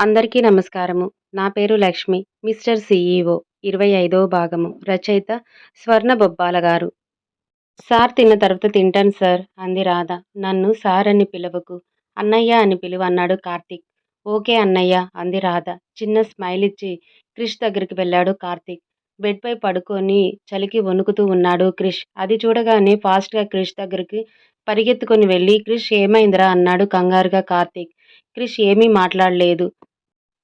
అందరికీ నమస్కారము. నా పేరు లక్ష్మి. Mister CEO. ఇరవై ఐదవ భాగము. రచయిత స్వర్ణ బొబ్బాల గారు. సార్ తిన్న తర్వాత తింటాను సార్ అంది రాధ. నన్ను సార్ అని పిలవకు. అన్నయ్య అని పిలువ అన్నాడు కార్తీక్. ఓకే అన్నయ్య అంది రాధ. చిన్న స్మైల్ ఇచ్చి క్రిష్ దగ్గరికి వెళ్ళాడు కార్తీక్. బెడ్పై పడుకొని చలికి వణుకుతూ ఉన్నాడు క్రిష్. అది చూడగానే ఫాస్ట్గా క్రిష్ దగ్గరికి పరిగెత్తుకొని వెళ్ళి క్రిష్ ఏమైందిరా? అన్నాడు కంగారుగా కార్తీక్. క్రిష్ ఏమీ మాట్లాడలేదు.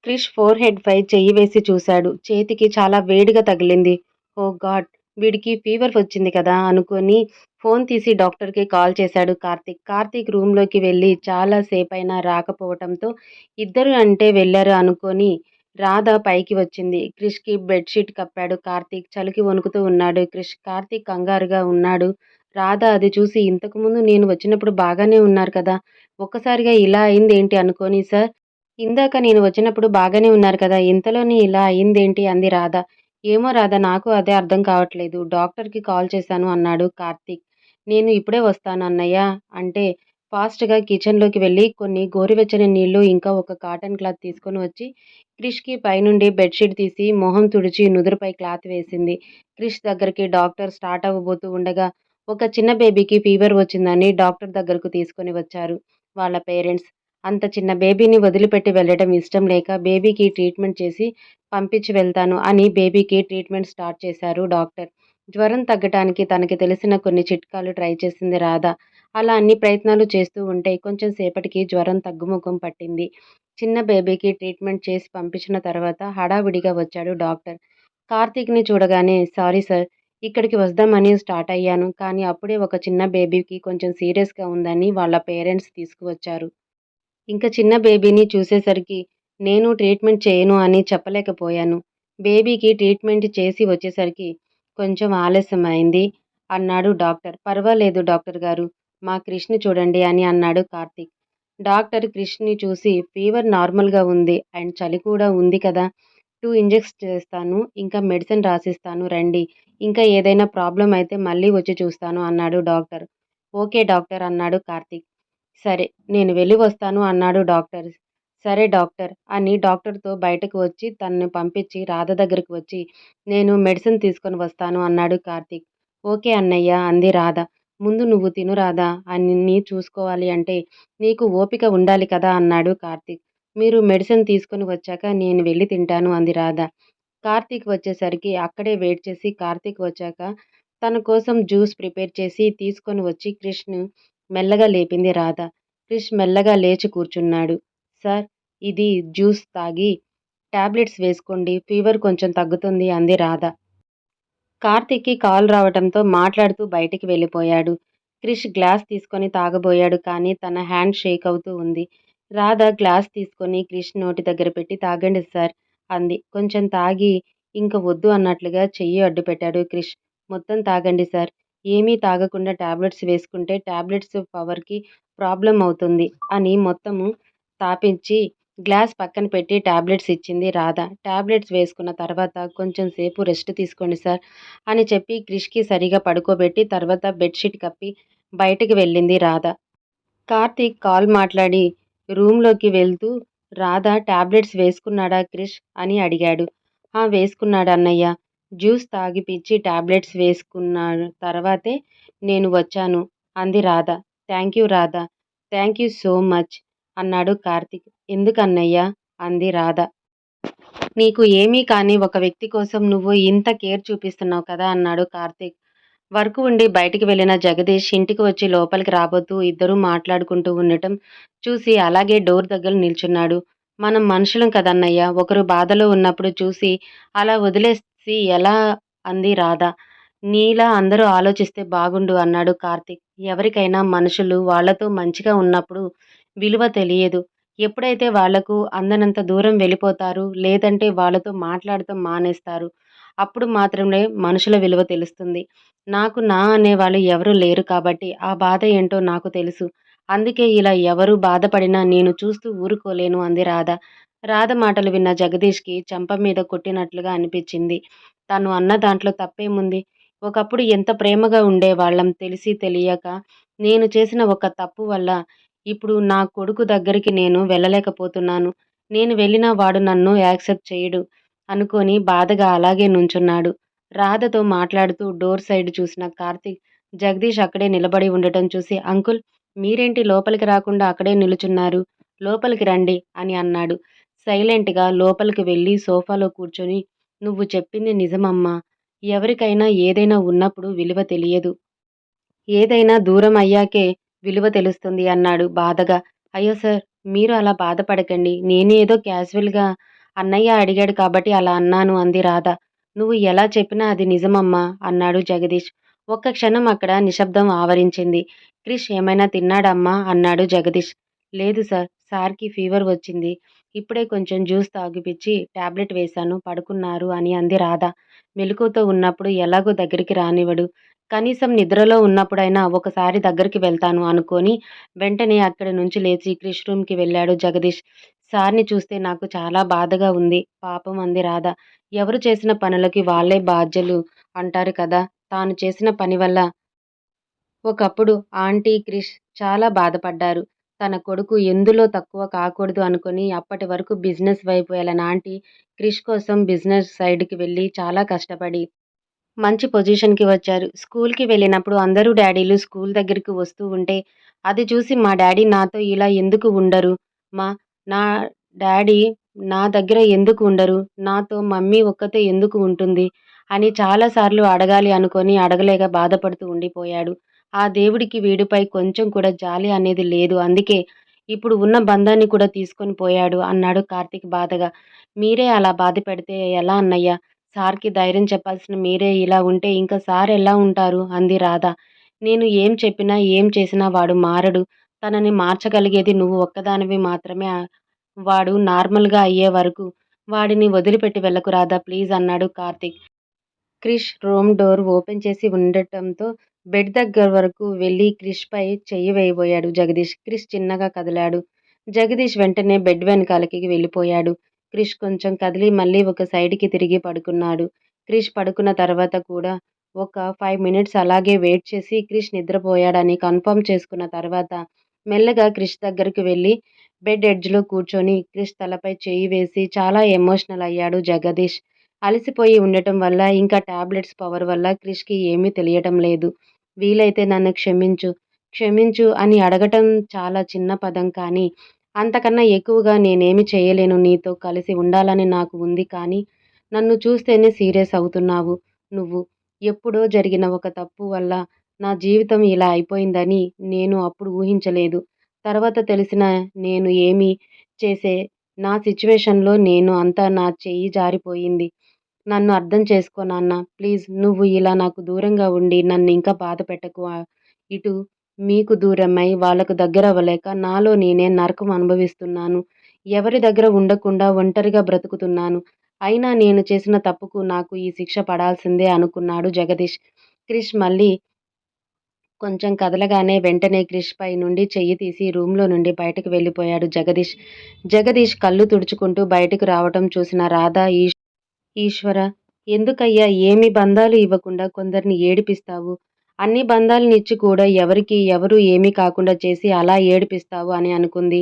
క్రిష్ ఫోర్ హెడ్ పై చెయ్యి వేసి చూశాడు. చేతికి చాలా వేడిగా తగిలింది. ఓ గాడ్ వీడికి ఫీవర్ వచ్చింది కదా అనుకొని ఫోన్ తీసి డాక్టర్కి కాల్ చేశాడు కార్తీక్. కార్తీక్ రూమ్లోకి వెళ్ళి చాలా సేపైనా రాకపోవటంతో ఇద్దరు అంటే వెళ్ళారు అనుకొని రాధ పైకి వచ్చింది. క్రిష్కి బెడ్షీట్ కప్పాడు. కార్తీక్ చలికి వణుకుతూ ఉన్నాడు. క్రిష్ కార్తీక్ కంగారుగా ఉన్నాడు. రాధ అది చూసి ఇంతకుముందు నేను వచ్చినప్పుడు బాగానే ఉన్నారు కదా ఒక్కసారిగా ఇలా అయింది ఏంటి అనుకోని సార్ ఇందాక నేను వచ్చినప్పుడు బాగానే ఉన్నారు కదా ఇంతలోని ఇలా అయిందేంటి అంది రాధ. ఏమో రాధ నాకు అదే అర్థం కావట్లేదు. డాక్టర్కి కాల్ చేశాను అన్నాడు కార్తీక్. నేను ఇప్పుడే వస్తాను అన్నయ్య. అంటే ఫాస్ట్గా కిచెన్లోకి వెళ్ళి కొన్ని గోరువెచ్చని నీళ్ళు ఇంకా ఒక కాటన్ క్లాత్ తీసుకొని వచ్చి క్రిష్కి పైనుండి బెడ్షీట్ తీసి మొహం తుడిచి నుదురుపై క్లాత్ వేసింది. క్రిష్ దగ్గరికి డాక్టర్ స్టార్ట్ అవ్వబోతూ ఉండగా ఒక చిన్న బేబీకి ఫీవర్ వచ్చిందని డాక్టర్ దగ్గరకు తీసుకొని వచ్చారు. వాళ్ళ పేరెంట్స్ అంత చిన్న బేబీని వదిలిపెట్టి వెళ్ళడం ఇష్టం లేక బేబీకి ట్రీట్మెంట్ చేసి పంపించి వెళ్తాను అని బేబీకి ట్రీట్మెంట్ స్టార్ట్ చేశారు డాక్టర్. జ్వరం తగ్గటానికి తనకి తెలిసిన కొన్ని చిట్కాలు ట్రై చేసింది రాధ. అలా అన్ని ప్రయత్నాలు చేస్తూ ఉంటే కొంచెం సేపటికి జ్వరం తగ్గుముఖం పట్టింది. చిన్న బేబీకి ట్రీట్మెంట్ చేసి పంపించిన తర్వాత హడావిడిగా వచ్చాడు డాక్టర్. కార్తీక్ని చూడగానే సారీ సార్ ఇక్కడికి వద్దామని స్టార్ట్ అయ్యాను కానీ అప్పుడే ఒక చిన్న బేబీకి కొంచెం సీరియస్గా ఉందని వాళ్ళ పేరెంట్స్ తీసుకువచ్చారు. ఇంకా చిన్న బేబీని చూసేసరికి నేను ట్రీట్మెంట్ చేయను అని చెప్పలేకపోయాను. బేబీకి ట్రీట్మెంట్ చేసి వచ్చేసరికి కొంచెం ఆలస్యం అయింది అన్నాడు డాక్టర్. పర్వాలేదు డాక్టర్ గారు మా క్రిష్ని చూడండి అని అన్నాడు కార్తీక్. డాక్టర్ క్రిష్ని చూసి ఫీవర్ నార్మల్గా ఉంది అండ్ చలి కూడా ఉంది కదా టూ ఇంజెక్ట్స్ చేస్తాను ఇంకా మెడిసిన్ రాసిస్తాను రండి ఇంకా ఏదైనా ప్రాబ్లం అయితే మళ్ళీ వచ్చి చూస్తాను అన్నాడు డాక్టర్. ఓకే డాక్టర్ అన్నాడు కార్తీక్. సరే నేను వెళ్ళి వస్తాను అన్నాడు డాక్టర్. సరే డాక్టర్ అని డాక్టర్తో బయటకు వచ్చి తనను పంపించి రాధ దగ్గరికి వచ్చి నేను మెడిసిన్ తీసుకొని వస్తాను అన్నాడు కార్తీక్. ఓకే అన్నయ్య అంది రాధ. ముందు నువ్వు తిను రాధా అన్ని చూసుకోవాలి అంటే నీకు ఓపిక ఉండాలి కదా అన్నాడు కార్తీక్. మీరు మెడిసిన్ తీసుకొని వచ్చాక నేను వెళ్ళి తింటాను అంది రాధ. కార్తీక్ వచ్చేసరికి అక్కడే వెయిట్ చేసి కార్తీక్ వచ్చాక తన కోసం జ్యూస్ ప్రిపేర్ చేసి తీసుకొని వచ్చి కృష్ణు మెల్లగా లేపింది రాధ. క్రిష్ మెల్లగా లేచి కూర్చున్నాడు. సార్ ఇది జ్యూస్ తాగి టాబ్లెట్స్ వేసుకోండి. ఫీవర్ కొంచెం తగ్గుతుంది అంది రాధ. కార్తిక్కి కాల్ రావడంతో మాట్లాడుతూ బయటికి వెళ్ళిపోయాడు. క్రిష్ గ్లాస్ తీసుకొని తాగబోయాడు కానీ తన హ్యాండ్ షేక్ అవుతూ ఉంది. రాధ గ్లాస్ తీసుకొని క్రిష్ నోటి దగ్గర పెట్టి తాగండి సార్ అంది. కొంచెం తాగి ఇంక వద్దు అన్నట్లుగా చెయ్యి అడ్డు పెట్టాడు క్రిష్. మొత్తం తాగండి సార్. ఏమీ తాగకుండా టాబ్లెట్స్ వేసుకుంటే టాబ్లెట్స్ పవర్కి ప్రాబ్లం అవుతుంది అని మొత్తము తాపించి గ్లాస్ పక్కన పెట్టి టాబ్లెట్స్ ఇచ్చింది రాధ. టాబ్లెట్స్ వేసుకున్న తర్వాత కొంచెం సేపు రెస్ట్ తీసుకోండి సార్ అని చెప్పి క్రిష్కి సరిగా పడుకోబెట్టి తర్వాత బెడ్షీట్ కప్పి బయటకు వెళ్ళింది రాధ. కార్తీక్ కాల్ మాట్లాడి రూమ్లోకి వెళ్తూ రాధ టాబ్లెట్స్ వేసుకున్నాడా క్రిష్? అని అడిగాడు. వేసుకున్నాడు అన్నయ్య. జ్యూస్ తాగిపిచ్చి టాబ్లెట్స్ వేసుకున్నాడు తర్వాతే నేను వచ్చాను. అంది Radha. Thank you Radha. Thank you so much అన్నాడు కార్తిక్. ఎందుకన్నయ్యా? అంది రాధ. నీకు ఏమీ కానీ ఒక వ్యక్తి కోసం నువ్వు ఇంత కేర్ చూపిస్తున్నావు కదా? అన్నాడు కార్తిక్. వర్క్ ఉండి బయటికి వెళ్ళిన జగదీష్ ఇంటికి వచ్చి లోపలికి రాబోతూ ఇద్దరూ మాట్లాడుకుంటూ ఉండటం చూసి అలాగే డోర్ దగ్గర నిల్చున్నాడు. మనం మనుషులం కదన్నయ్య? ఒకరు బాధలో ఉన్నప్పుడు చూసి అలా వదిలేసి ఎలా అంది రాధ? నీలా అందరూ ఆలోచిస్తే బాగుండు అన్నాడు కార్తిక్. ఎవరికైనా మనుషులు వాళ్ళతో మంచిగా ఉన్నప్పుడు విలువ తెలియదు. ఎప్పుడైతే వాళ్ళకు అందనంత దూరం వెళ్ళిపోతారు లేదంటే వాళ్ళతో మాట్లాడటం మానేస్తారు అప్పుడు మాత్రమే మనుషుల విలువ తెలుస్తుంది. నాకు నా అనేవాళ్ళు ఎవరు లేరు కాబట్టి ఆ బాధ ఏంటో నాకు తెలుసు. అందుకే ఇలా ఎవరు బాధపడినా నేను చూస్తూ ఊరుకోలేను అంది రాధ. రాధ మాటలు విన్న జగదీష్కి చెంప మీద కొట్టినట్లుగా అనిపించింది. తను అన్న దాంట్లో తప్పేముంది? ఒకప్పుడు ఎంత ప్రేమగా ఉండేవాళ్ళం తెలిసి తెలియక నేను చేసిన ఒక తప్పు వల్ల ఇప్పుడు నా కొడుకు దగ్గరికి నేను వెళ్ళలేకపోతున్నాను. నేను వెళ్ళినా వాడు నన్ను యాక్సెప్ట్ చేయడు అనుకొని బాధగా అలాగే నుంచున్నాడు. రాధతో మాట్లాడుతూ డోర్ సైడ్ చూసిన కార్తీక్ జగదీష్ అక్కడే నిలబడి ఉండటం చూసి అంకుల్ మీరేంటి లోపలికి రాకుండా అక్కడే నిలుచున్నారు? లోపలికి రండి అని అన్నాడు. సైలెంట్గా లోపలికి వెళ్ళి సోఫాలో కూర్చొని నువ్వు చెప్పింది నిజమమ్మా. ఎవరికైనా ఏదైనా ఉన్నప్పుడు విలువ తెలియదు. ఏదైనా దూరం అయ్యాకే విలువ తెలుస్తుంది అన్నాడు బాధగా. అయ్యో సార్ మీరు అలా బాధపడకండి. నేనేదో క్యాజువల్గా అన్నయ్య అడిగాడు కాబట్టి అలా అన్నాను అంది రాధ. నువ్వు ఎలా చెప్పినా అది నిజమమ్మా అన్నాడు జగదీష్. ఒక్క క్షణం అక్కడ నిశ్శబ్దం ఆవరించింది. క్రిష్ ఏమైనా తిన్నాడమ్మా అన్నాడు జగదీష్. లేదు సార్. సార్కి ఫీవర్ వచ్చింది. ఇప్పుడే కొంచెం జ్యూస్ తాగిపిచ్చి టాబ్లెట్ వేశాను. పడుకున్నారు అని అంది రాధ. మెలకువతో ఉన్నప్పుడు ఎలాగో దగ్గరికి రానివ్వడు. కనీసం నిద్రలో ఉన్నప్పుడైనా ఒకసారి దగ్గరికి వెళ్తాను అనుకొని వెంటనే అక్కడి నుంచి లేచి క్రిష్ రూమ్కి వెళ్ళాడు జగదీష్. సార్ని చూస్తే నాకు చాలా బాధగా ఉంది. పాపం అంది రాధ. ఎవరు చేసిన పనులకి వాళ్ళే బాధ్యులు అంటారు కదా! తాను చేసిన పని వల్ల ఒకప్పుడు ఆంటీ క్రిష్ చాలా బాధపడ్డారు. తన కొడుకు ఎందులో తక్కువ కాకూడదు అనుకుని అప్పటి వరకు బిజినెస్ వైపు వెళ్ళిన? ఆంటీ క్రిష్ కోసం బిజినెస్ సైడ్కి వెళ్ళి చాలా కష్టపడి మంచి పొజిషన్కి వచ్చారు. స్కూల్కి వెళ్ళినప్పుడు అందరూ డాడీలు స్కూల్ దగ్గరికి వస్తూ ఉంటే అది చూసి మా డాడీ నాతో ఇలా ఎందుకు ఉండరు? మా నా డాడీ నా దగ్గర ఎందుకు ఉండరు? నాతో మమ్మీ ఒక్కతే ఎందుకు ఉంటుంది? అని చాలాసార్లు అడగాలి అనుకొని అడగలేక బాధపడుతూ ఉండిపోయాడు. ఆ దేవుడికి వీడిపై కొంచెం కూడా జాలి అనేది లేదు. అందుకే ఇప్పుడు ఉన్న బంధాన్ని కూడా తీసుకొని పోయాడు అన్నాడు కార్తీక్ బాధగా. మీరే అలా బాధ పెడితే ఎలా అన్నయ్య? సార్కి ధైర్యం చెప్పాల్సిన మీరే ఇలా ఉంటే ఇంకా సార్ ఎలా ఉంటారు? అంది రాధ. నేను ఏం చెప్పినా ఏం చేసినా వాడు మారడు. తనని మార్చగలిగేది నువ్వు ఒక్కదానివి మాత్రమే. వాడు నార్మల్గా అయ్యే వరకు వాడిని వదిలిపెట్టి వెళ్ళకు రాధా ప్లీజ్ అన్నాడు Karthik. Krish room door open చేసి ఉండటంతో బెడ్ దగ్గర వరకు వెళ్ళి క్రిష్పై చెయ్యి వేయబోయాడు. జగదీష్ క్రిష్ చిన్నగా కదిలాడు. జగదీష్ వెంటనే బెడ్ వెనకాలకి వెళ్ళిపోయాడు. క్రిష్ కొంచెం కదిలి మళ్ళీ ఒక సైడ్కి తిరిగి పడుకున్నాడు. క్రిష్ పడుకున్న తర్వాత కూడా ఒక ఫైవ్ మినిట్స్ అలాగే వెయిట్ చేసి క్రిష్ నిద్రపోయాడని కన్ఫర్మ్ చేసుకున్న తర్వాత మెల్లగా క్రిష్ దగ్గరికి వెళ్ళి బెడ్ ఎడ్జ్లో కూర్చొని క్రిష్ తలపై చేయి వేసి చాలా ఎమోషనల్ అయ్యాడు జగదీష్. అలసిపోయి ఉండటం వల్ల ఇంకా టాబ్లెట్స్ పవర్ వల్ల క్రిష్కి ఏమీ తెలియటం లేదు. వీలైతే నన్ను క్షమించు. క్షమించు అని అడగటం చాలా చిన్న పదం కానీ అంతకన్నా ఎక్కువగా నేనేమి చేయలేను. నీతో కలిసి ఉండాలని నాకు ఉంది కానీ నన్ను చూస్తేనే సీరియస్ అవుతున్నావు నువ్వు. ఎప్పుడో జరిగిన ఒక తప్పు వల్ల నా జీవితం ఇలా అయిపోయిందని నేను అప్పుడు ఊహించలేదు. తర్వాత తెలిసిన నేను ఏమి చేసే నా సిచ్యువేషన్లో నేను అంతా నా చెయ్యి జారిపోయింది. నన్ను అర్థం చేసుకో నాన్న. ప్లీజ్ నువ్వు ఇలా నాకు దూరంగా ఉండి నన్ను ఇంకా బాధ పెట్టకు. ఇటు మీకు దూరమై వాళ్ళకు దగ్గర అవ్వలేక నాలో నేనే నరకం అనుభవిస్తున్నాను. ఎవరి దగ్గర ఉండకుండా ఒంటరిగా బ్రతుకుతున్నాను. అయినా నేను చేసిన తప్పుకు నాకు ఈ శిక్ష పడాల్సిందే అనుకున్నాడు జగదీష్. క్రిష్ మళ్ళీ కొంచెం కదలగానే వెంటనే క్రిష్ పై నుండి చెయ్యి తీసి రూమ్లో నుండి బయటకు వెళ్ళిపోయాడు జగదీష్. జగదీష్ కళ్ళు తుడుచుకుంటూ బయటకు రావటం చూసిన రాధ ఈ ఈశ్వర ఎందుకయ్యా ఏమి బంధాలు ఇవ్వకుండా కొందరిని ఏడిపిస్తావు? అన్ని బంధాలనిచ్చి కూడా ఎవరికి ఎవరు ఏమీ కాకుండా చేసి అలా ఏడిపిస్తావు అని అనుకుంది.